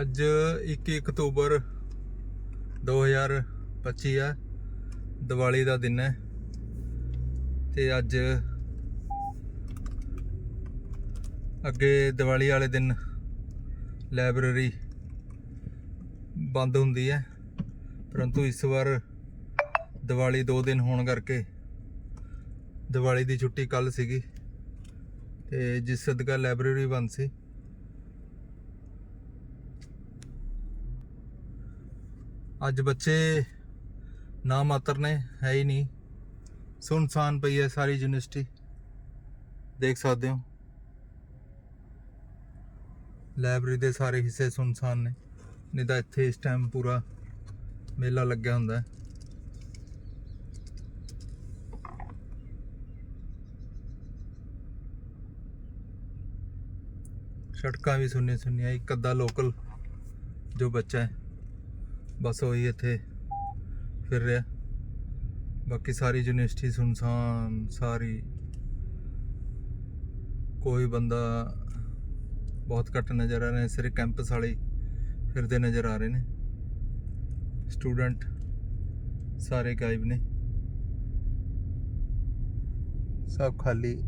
ਅੱਜ 21 ਅਕਤੂਬਰ 2025 ਹੈ ਦੀਵਾਲੀ ਦਾ ਦਿਨ ਹੈ ਤੇ ਅੱਜ ਅੱਗੇ ਦੀਵਾਲੀ ਵਾਲੇ ਦਿਨ ਲਾਇਬ੍ਰੇਰੀ ਬੰਦ ਹੁੰਦੀ ਹੈ, ਪਰੰਤੂ ਇਸ ਵਾਰ ਦੀਵਾਲੀ 2 ਦਿਨ ਹੋਣ ਕਰਕੇ ਦੀਵਾਲੀ ਦੀ ਛੁੱਟੀ ਕੱਲ ਸੀਗੀ ਤੇ ਜਿਸ ਸਦਕਾ ਲਾਇਬ੍ਰੇਰੀ ਬੰਦ ਸੀ ਅੱਜ ਬੱਚੇ ਨਾ ਮਾਤਰ ਨੇ, ਹੈ ਹੀ ਨਹੀਂ। ਸੁਨਸਾਨ ਪਈ ਹੈ ਸਾਰੀ ਯੂਨੀਵਰਸਿਟੀ। ਦੇਖ ਸਕਦੇ ਹੋ। ਲਾਇਬ੍ਰੇਰੀ ਦੇ ਸਾਰੇ ਹਿੱਸੇ ਸੁਨਸਾਨ ਨੇ। ਨਹੀਂ ਤਾਂ ਇੱਥੇ ਇਸ ਟਾਈਮ ਪੂਰਾ ਮੇਲਾ ਲੱਗਿਆ ਹੁੰਦਾ ਹੈ। ਸੜਕਾਂ ਵੀ ਸੁੰਨੀਆਂ ਸੁੰਨੀਆਂ ਇੱਕ ਅੱਧਾ ਲੋਕਲ ਜੋ ਬੱਚਾ ਹੈ। ਬਸ ਉਹੀ ਇੱਥੇ ਫਿਰ ਰਿਹਾ। ਬਾਕੀ ਸਾਰੀ ਯੂਨੀਵਰਸਿਟੀ ਸੁਨਸਾਨ, ਸਾਰੀ। ਕੋਈ ਬੰਦਾ ਬਹੁਤ ਘੱਟ ਨਜ਼ਰ ਆ ਰਹੇ ਸਿਰੇ ਕੈਂਪਸ ਵਾਲੇ ਫਿਰਦੇ ਨਜ਼ਰ ਆ ਰਹੇ ਨੇ। ਸਟੂਡੈਂਟ ਸਾਰੇ ਗਾਇਬ ਨੇ। ਸਭ ਖਾਲੀ।